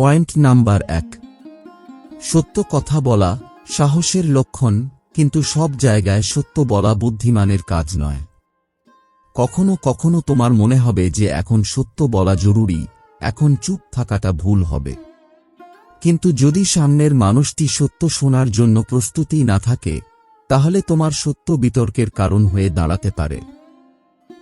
Point number এক। সত্য কথা বলা সাহসের লক্ষণ, কিন্তু সব জায়গায় সত্য বলা বুদ্ধিমানের কাজ নয়। কখনো কখনো তোমার মনে হবে যে এখন সত্য বলা জরুরি, এখন চুপ থাকাটা ভুল হবে। কিন্তু যদি সামনের মানুষটি সত্য শোনার জন্য প্রস্তুতি না থাকে, তাহলে তোমার সত্য বিতর্কের কারণ হয়ে দাঁড়াতে পারে।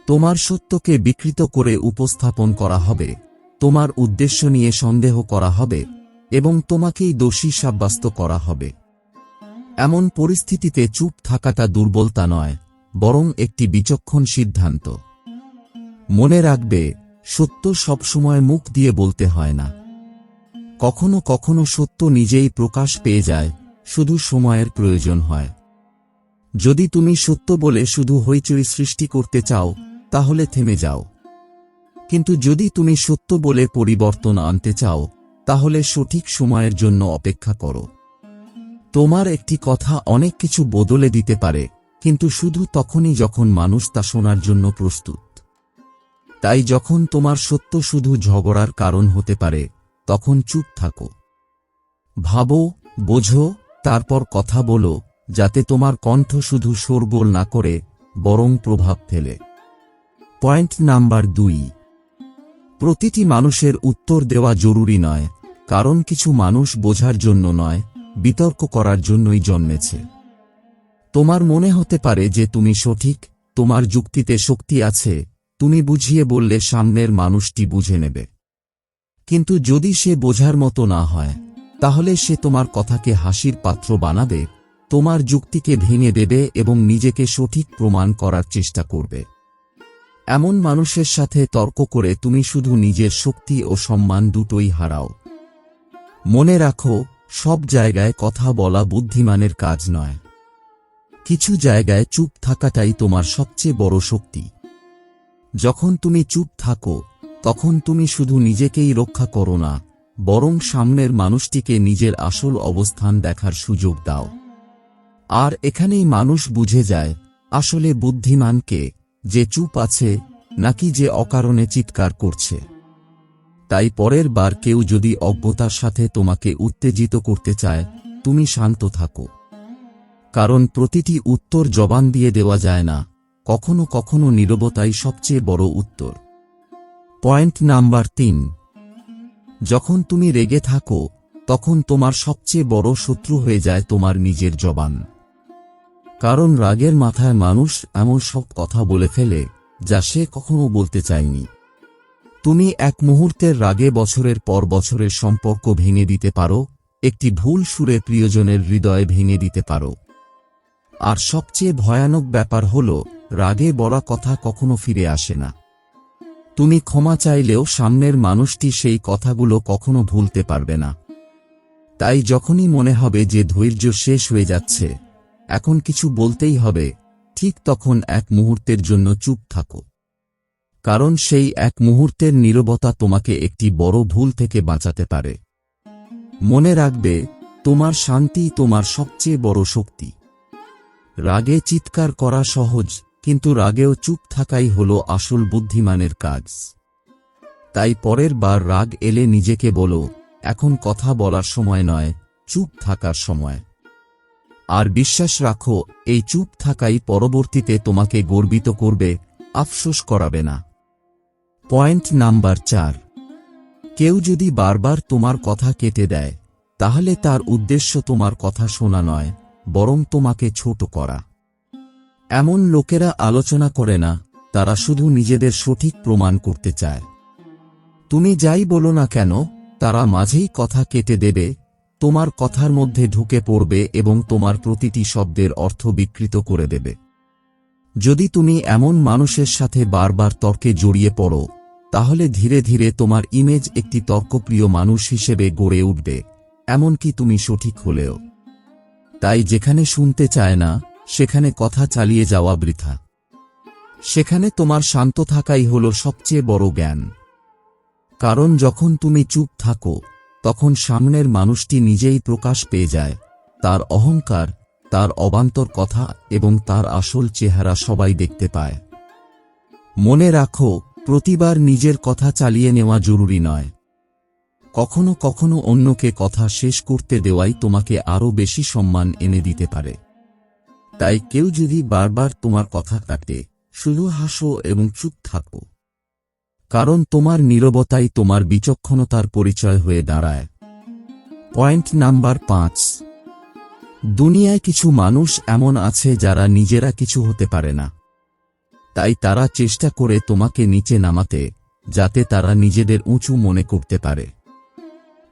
তোমার সত্যকে বিকৃত করে উপস্থাপন করা হবে। তোমার উদ্দেশ্য নিয়ে সন্দেহ করা হবে এবং তোমাকেই দোষী সাব্যস্ত করা হবে। এমন পরিস্থিতিতে চুপ থাকাটা দুর্বলতা নয়, বরং একটি বিচক্ষণ সিদ্ধান্ত। মনে রাখবে, সত্য সবসময় মুখ দিয়ে বলতে হয় না। কখনো কখনো সত্য নিজেই প্রকাশ পেয়ে যায়, শুধু সময়ের প্রয়োজন হয়। যদি তুমি সত্য বলে শুধু হইচই সৃষ্টি করতে চাও, তাহলে থেমে যাও। কিন্তু যদি তুমি সত্য বলে পরিবর্তন আনতে চাও, তাহলে সঠিক সময়ের জন্য অপেক্ষা করো। তোমার একটি কথা অনেক কিছু বদলে দিতে পারে, কিন্তু শুধু তখনই যখন মানুষ তা শোনার জন্য প্রস্তুত। তাই যখন তোমার সত্য শুধু ঝগড়ার কারণ হতে পারে, তখন চুপ থাকো। ভাবো, বোঝো, তারপর কথা বলো, যাতে তোমার কণ্ঠ শুধু শোরগোল না করে, বরং প্রভাব ফেলে। পয়েন্ট নাম্বার দুই। প্রতিটি মানুষের উত্তর দেওয়া জরুরি নয়, কারণ কিছু মানুষ বোঝার জন্য নয়, বিতর্ক করার জন্যই জন্মেছে। তোমার মনে হতে পারে যে তুমি সঠিক, তোমার যুক্তিতে শক্তি আছে, তুমি বুঝিয়ে বললে সামনের মানুষটি বুঝে নেবে। কিন্তু যদি সে বোঝার মতো না হয়, তাহলে সে তোমার কথাকে হাসির পাত্র বানাবে, তোমার যুক্তিকে ভেঙে দেবে এবং নিজেকে সঠিক প্রমাণ করার চেষ্টা করবে। এমন মানুষের সাথে তর্ক করে তুমি শুধু নিজের শক্তি ও সম্মান দুটোই হারাও। মনে রাখো, সব জায়গায় কথা বলা বুদ্ধিমানের কাজ নয়। কিছু জায়গায় চুপ থাকাটাই তোমার সবচেয়ে বড় শক্তি। যখন তুমি চুপ থাকো, তখন তুমি শুধু নিজেকেই রক্ষা করো না, বরং সামনের মানুষটিকে নিজের আসল অবস্থান দেখার সুযোগ দাও। আর এখানেই মানুষ বুঝে যায়, আসলে বুদ্ধিমানকে যে চুপ আছে, নাকি যে অকারণে চিৎকার করছে। তাই পরের বার কেউ যদি অজ্ঞতার সাথে তোমাকে উত্তেজিত করতে চায়, তুমি শান্ত থাকো। কারণ প্রতিটি উত্তর জবান দিয়ে দেওয়া যায় না, কখনো কখনো নীরবতাই সবচেয়ে বড় উত্তর। পয়েন্ট নাম্বার তিন। যখন তুমি রেগে থাকো, তখন তোমার সবচেয়ে বড় শত্রু হয়ে যায় তোমার নিজের জবান। কারণ রাগের মাথায় মানুষ এমন সব কথা বলে ফেলে যা সে কখনো বলতে চায়নি। তুমি এক মুহূর্তের রাগে বছরের পর বছরের সম্পর্ক ভেঙে দিতে পারো, একটি ভুল সুরে প্রিয়জনের হৃদয় ভেঙে দিতে পারো। আর সবচেয়ে ভয়ানক ব্যাপার হল, রাগে বলা কথা কখনো ফিরে আসে না। তুমি ক্ষমা চাইলেও সামনের মানুষটি সেই কথাগুলো কখনো ভুলতে পারবে না। তাই যখনই মনে হবে যে ধৈর্য শেষ হয়ে যাচ্ছে এখন কিছু বলতেই হবে, ঠিক তখন এক মুহূর্তের জন্য চুপ থাকো। কারণ সেই এক মুহূর্তের নীরবতা তোমাকে একটি বড় ভুল থেকে বাঁচাতে পারে। মনে রাখবে, তোমার শান্তি তোমার সবচেয়ে বড় শক্তি। রাগে চিৎকার করা সহজ, কিন্তু রাগেও চুপ থাকাই হল আসল বুদ্ধিমানের কাজ। তাই পরের বার রাগ এলে নিজেকে বলো, এখন কথা বলার সময় নয়, চুপ থাকার সময়। আর বিশ্বাস রাখো, এই চুপ থাকাই পরবর্তীতে তোমাকে গর্বিত করবে, আফসোস করাবে না। পয়েন্ট নাম্বার চার। কেউ যদি বারবার তোমার কথা কেটে দেয়, তাহলে তার উদ্দেশ্য তোমার কথা শোনা নয়, বরং তোমাকে ছোট করা। এমন লোকেরা আলোচনা করে না, তারা শুধু নিজেদের সঠিক প্রমাণ করতে চায়। তুমি যাই বলো না কেন, তারা মাঝেই কথা কেটে দেবে তোমার কথার মধ্যে ঢুকে পড়বে এবং তোমার প্রতিটি শব্দের অর্থ বিকৃত করে দেবে। যদি তুমি এমন মানুষের সাথে বারবার তর্কে জড়িয়ে পড়ো, তাহলে ধীরে ধীরে তোমার ইমেজ একটি তর্কপ্রিয় মানুষ হিসেবে গড়ে উঠবে, এমনকি তুমি সঠিক হলেও। তাই যেখানে শুনতে চায় না, সেখানে কথা চালিয়ে যাওয়া বৃথা। সেখানে তোমার শান্ত থাকাই হল সবচেয়ে বড় জ্ঞান। কারণ যখন তুমি চুপ থাকো তখন সামনের মানুষটি নিজেই প্রকাশ পেয়ে যায়। তার অহংকার, তার অবান্তর কথা এবং তার আসল চেহারা সবাই দেখতে পায়। মনে রাখো, প্রতিবার নিজের কথা চালিয়ে নেওয়া জরুরি নয়। কখনো কখনো অন্যকে কথা শেষ করতে দেওয়াই তোমাকে আরও বেশি সম্মান এনে দিতে পারে। তাই কেউ যদি বারবার তোমার কথা কাটে, শুধু হাসো এবং চুপ থাকো। কারণ তোমার নীরবতাই তোমার বিচক্ষণতার পরিচয় হয়ে দাঁড়ায়। পয়েন্ট নাম্বার পাঁচ। দুনিয়ায় কিছু মানুষ এমন আছে যারা নিজেরা কিছু হতে পারে না। তাই তারা চেষ্টা করে তোমাকে নিচে নামাতে, যাতে তারা নিজেদের উঁচু মনে করতে পারে।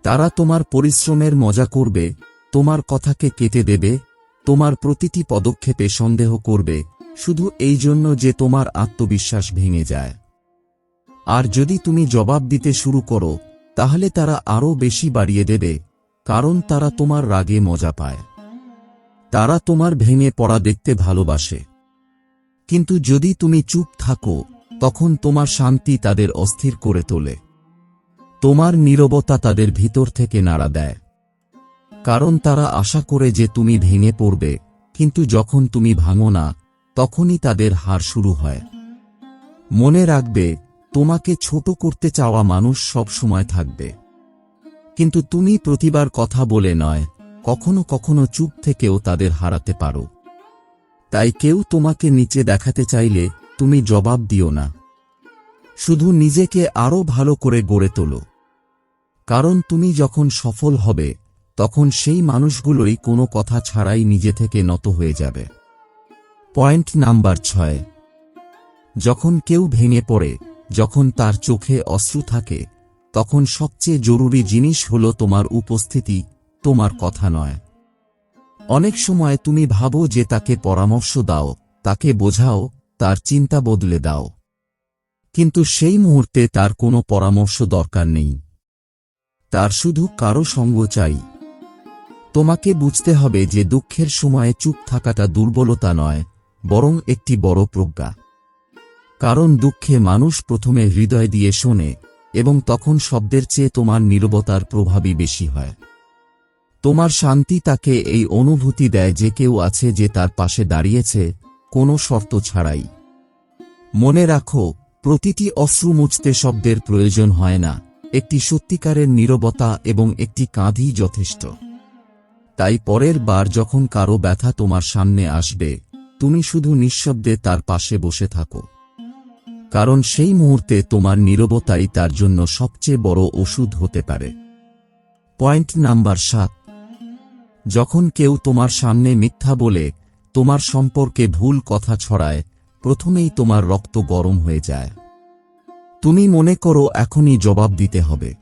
তারা তোমার পরিশ্রমের মজা করবে, তোমার কথাকে কেটে দেবে, তোমার প্রতিটি পদক্ষেপে সন্দেহ করবে, শুধু এই জন্য যে তোমার আত্মবিশ্বাস ভেঙে যায়। আর যদি তুমি জবাব দিতে শুরু করো, তাহলে তারা আরও বেশি বাড়িয়ে দেবে, কারণ তারা তোমার রাগে মজা পায়। তারা তোমার ভেঙে পড়া দেখতে ভালোবাসে। কিন্তু যদি তুমি চুপ থাকো, তখন তোমার শান্তি তাদের অস্থির করে তোলে। তোমার নীরবতা তাদের ভিতর থেকে নাড়া দেয়। কারণ তারা আশা করে যে তুমি ভেঙে পড়বে, কিন্তু যখন তুমি ভাঙো না, তখনই তাদের হার শুরু হয়। মনে রাখবে তোমাকে ছোট করতে চাওয়া মানুষ সব সময় থাকবে। কিন্তু তুমি প্রতিবার কথা বলে নয়, কখনো কখনো চুপ থেকেও তাদের হারাতে পারো। তাই কেউ তোমাকে নিচে দেখাতে চাইলে তুমি জবাব দিও না। শুধু নিজেকে আরও ভালো করে গড়ে তোলো। কারণ তুমি যখন সফল হবে, তখন সেই মানুষগুলোই কোনো কথা ছাড়াই নিজে থেকে নত হয়ে যাবে। পয়েন্ট নাম্বার ছয়। যখন কেউ ভেঙে পড়ে যখন তার চোখে অশ্রু থাকে, তখন সবচেয়ে জরুরি জিনিস হল তোমার উপস্থিতি, তোমার কথা নয়। অনেক সময় তুমি ভাবো যে তাকে পরামর্শ দাও, তাকে বোঝাও, তার চিন্তা বদলে দাও। কিন্তু সেই মুহূর্তে তার কোনো পরামর্শ দরকার নেই। তার শুধু কারও সঙ্গ চাই। তোমাকে বুঝতে হবে যে দুঃখের সময়ে চুপ থাকাটা দুর্বলতা নয়, বরং একটি বড় প্রজ্ঞা। কারণ দুঃখে মানুষ প্রথমে হৃদয় দিয়ে শোনে, এবং তখন শব্দের চেয়ে তোমার নীরবতার প্রভাবই বেশি হয়। তোমার শান্তি তাকে এই অনুভূতি দেয় যে কেউ আছে যে তার পাশে দাঁড়িয়েছে, কোনো শর্ত ছাড়াই। মনে রাখো, প্রতিটি অশ্রু মুছতে শব্দের প্রয়োজন হয় না, একটি সত্যিকারের নীরবতা এবং একটি কাঁধই যথেষ্ট। তাই পরের বার যখন কারও ব্যথা তোমার সামনে আসবে, তুমি শুধু নিঃশব্দে তার পাশে বসে থাকো। কারণ সেই মুহূর্তে তোমার নীরবতাই তার জন্য সবচেয়ে বড় ওষুধ হতে পারে। পয়েন্ট নাম্বার সাত। যখন কেউ তোমার সামনে মিথ্যা বলে তোমার সম্পর্কে ভুল কথা ছড়ায়, প্রথমেই তোমার রক্ত গরম হয়ে যায়। তুমি মনে করো এখনই জবাব দিতে হবে।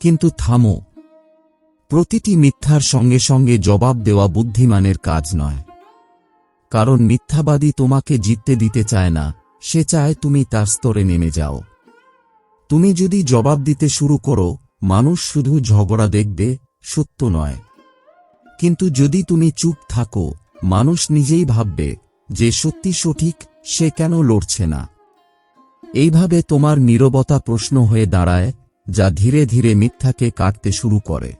কিন্তু থামো। প্রতিটি মিথ্যার সঙ্গে সঙ্গে জবাব দেওয়া বুদ্ধিমানের কাজ নয়। কারণ মিথ্যাবাদী তোমাকে জিততে দিতে চায় না সে চায় তুমি তার স্তরে নেমে যাও। তুমি যদি জবাব দিতে শুরু করো, মানুষ শুধু ঝগড়া দেখবে, সত্য নয়। কিন্তু যদি তুমি চুপ থাকো, মানুষ নিজেই ভাববে যে সত্যি সঠিক, সে কেন লড়ছে না। এইভাবে তোমার নীরবতা প্রশ্ন হয়ে দাঁড়ায়, যা ধীরে ধীরে মিথ্যাকে কাটতে শুরু করে।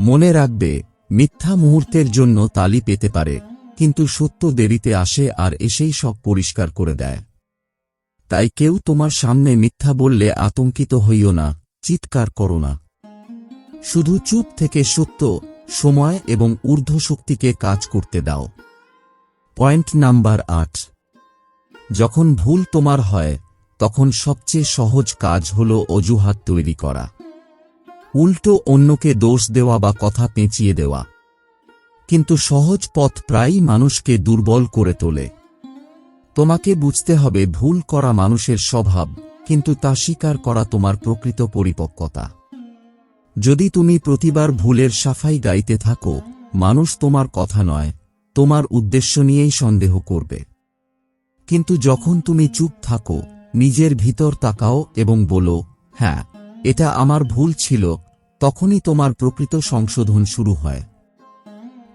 মনে রাখবে, মিথ্যা মুহূর্তের জন্য তালি পেতে পারে। কিন্তু সত্য দেরিতে আসে আর এসেই সব পরিষ্কার করে দেয়। তাই কেউ তোমার সামনে মিথ্যা বললে আতঙ্কিত হইও না, চিৎকার করো না। শুধু চুপ থেকে সত্য, সময় এবং ঊর্ধ্ব শক্তিকে কাজ করতে দাও। পয়েন্ট নাম্বার আট। যখন ভুল তোমার হয়, তখন সবচেয়ে সহজ কাজ হল অজুহাত তৈরি করা। উল্টো অন্যকে দোষ দেওয়া বা কথা পেঁচিয়ে দেওয়া। কিন্তু সহজ পথ প্রায়ই মানুষকে দুর্বল করে তোলে। তোমাকে বুঝতে হবে ভুল করা মানুষের স্বভাব, কিন্তু তা স্বীকার করা তোমার প্রকৃত পরিপক্কতা। যদি তুমি প্রতিবার ভুলের সাফাই গাইতে থাকো, মানুষ তোমার কথা নয়, তোমার উদ্দেশ্য নিয়েই সন্দেহ করবে। কিন্তু যখন তুমি চুপ থাকো, নিজের ভিতর তাকাও এবং বলো হ্যাঁ এটা আমার ভুল ছিল তখনই তোমার প্রকৃত সংশোধন শুরু হয়।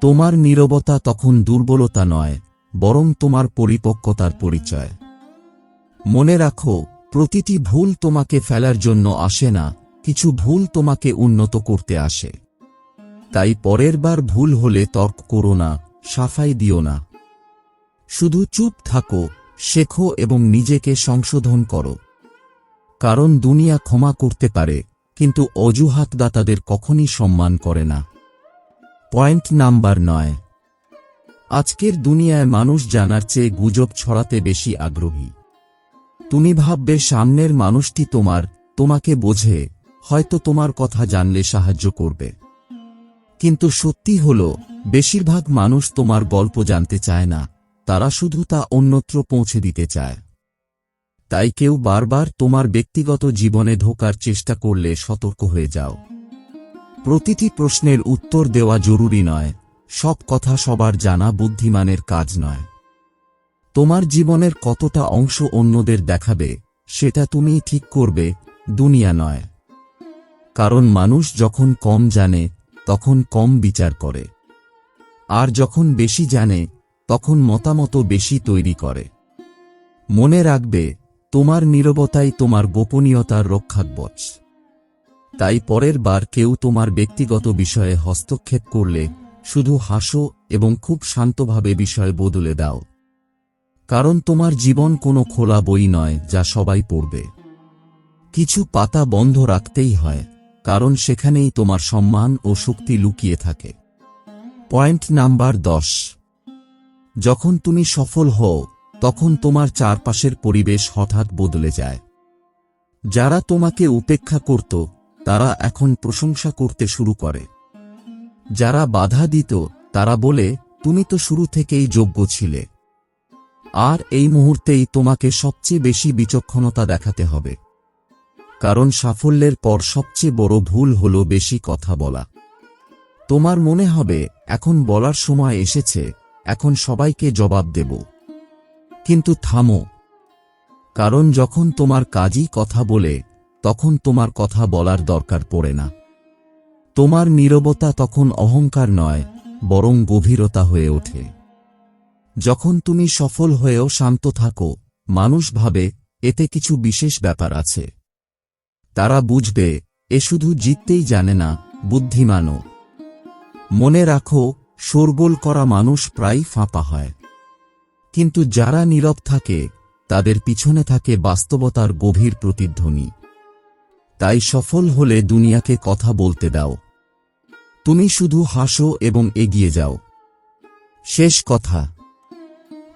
তোমার নীরবতা তখন দুর্বলতা নয়, বরং তোমার পরিপক্কতার পরিচয়। মনে রাখো, প্রতিটি ভুল তোমাকে ফেলার জন্য আসে না, কিছু ভুল তোমাকে উন্নত করতে আসে। তাই পরের বার ভুল হলে তর্ক করো না, সাফাই দিও না। শুধু চুপ থাকো, শেখো এবং নিজেকে সংশোধন করো। কারণ দুনিয়া ক্ষমা করতে পারে, কিন্তু অজুহাতদাতাদের কখনই সম্মান করে না। পয়েন্ট নাম্বার নয়। আজকের দুনিয়ায় মানুষ জানার চেয়ে গুজব ছড়াতে বেশি আগ্রহী। তুমি ভাববে, সামনের মানুষটি তোমার, তোমাকে বোঝে, হয়তো তোমার কথা জানলে সাহায্য করবে। কিন্তু সত্যি হল, বেশিরভাগ মানুষ তোমার গল্প জানতে চায় না, তারা শুধু তা অন্যত্র পৌঁছে দিতে চায়। তাই কেউ বারবার তোমার ব্যক্তিগত জীবনে ঢোকার চেষ্টা করলে সতর্ক হয়ে যাও। প্রতিটি প্রশ্নের উত্তর দেওয়া জরুরি নয়, সব কথা সবার জানা বুদ্ধিমানের কাজ নয়। তোমার জীবনের কতটা অংশ অন্যদের দেখাবে, সেটা তুমিই ঠিক করবে, দুনিয়া নয়। কারণ মানুষ যখন কম জানে, তখন কম বিচার করে। আর যখন বেশি জানে, তখন মতামত বেশি তৈরি করে। মনে রাখবে, তোমার নীরবতাই তোমার গোপনীয়তার রক্ষাকবচ। তাই পরের বার কেউ তোমার ব্যক্তিগত বিষয়ে হস্তক্ষেপ করলে শুধু হাসো এবং খুব শান্তভাবে বিষয় বদলে দাও। কারণ তোমার জীবন কোনো খোলা বই নয় যা সবাই পড়বে। কিছু পাতা বন্ধ রাখতেই হয়, কারণ সেখানেই তোমার সম্মান ও শক্তি লুকিয়ে থাকে। পয়েন্ট নাম্বার দশ। যখন তুমি সফল হও, তখন তোমার চারপাশের পরিবেশ হঠাৎ বদলে যায়। যারা তোমাকে উপেক্ষা করত তারা এখন প্রশংসা করতে শুরু করে। যারা বাধা দিত, তারা বলে, তুমি তো শুরু থেকেই যোগ্য ছিলে। আর এই মুহূর্তেই তোমাকে সবচেয়ে বেশি বিচক্ষণতা দেখাতে হবে। কারণ সাফল্যের পর সবচেয়ে বড় ভুল হল বেশি কথা বলা। তোমার মনে হবে, এখন বলার সময় এসেছে, এখন সবাইকে জবাব দেব। কিন্তু থামো। কারণ যখন তোমার কাজই কথা বলে তখন তোমার কথা বলার দরকার পড়ে না। তোমার নীরবতা তখন অহংকার নয়, বরং গভীরতা হয়ে ওঠে। যখন তুমি সফল হয়েও শান্ত থাকো, মানুষ ভাবে, এতে কিছু বিশেষ ব্যাপার আছে। তারা বুঝবে, এ শুধু জিততেই জানে না, বুদ্ধিমানও। মনে রাখো, শোরগোল করা মানুষ প্রায় ফাঁপা হয়। কিন্তু যারা নীরব থাকে, তাদের পিছনে থাকে বাস্তবতার গভীর প্রতিধ্বনি। তাই সফল হলে দুনিয়াকে কথা বলতে দাও। তুমি শুধু হাসো এবং এগিয়ে যাও। শেষ কথা।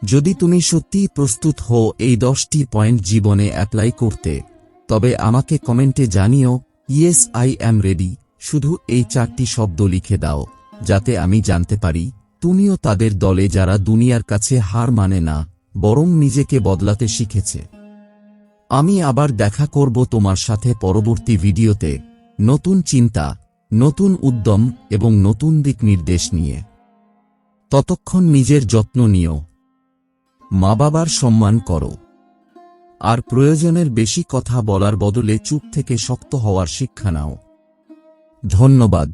যদি তুমি সত্যিই প্রস্তুত হও এই দশটি পয়েন্ট জীবনে অ্যাপ্লাই করতে, তবে আমাকে কমেন্টে জানিও, ইয়েস, আই অ্যাম রেডি। শুধু এই চারটি শব্দ লিখে দাও, যাতে আমি জানতে পারি, তুমিও তাদের দলে যারা দুনিয়ার কাছে হার মানে না, বরং নিজেকে বদলাতে শিখেছে। আমি আবার দেখা করব তোমার সাথে পরবর্তী ভিডিওতে। নতুন চিন্তা, নতুন উদ্যম এবং নতুন দিক নির্দেশ নিয়ে। ততক্ষণ নিজের যত্ন নিও। মা বাবার সম্মান করো। আর প্রয়োজনের বেশি কথা বলার বদলে চুপ থেকে শক্ত হওয়ার শিক্ষা নাও। ধন্যবাদ।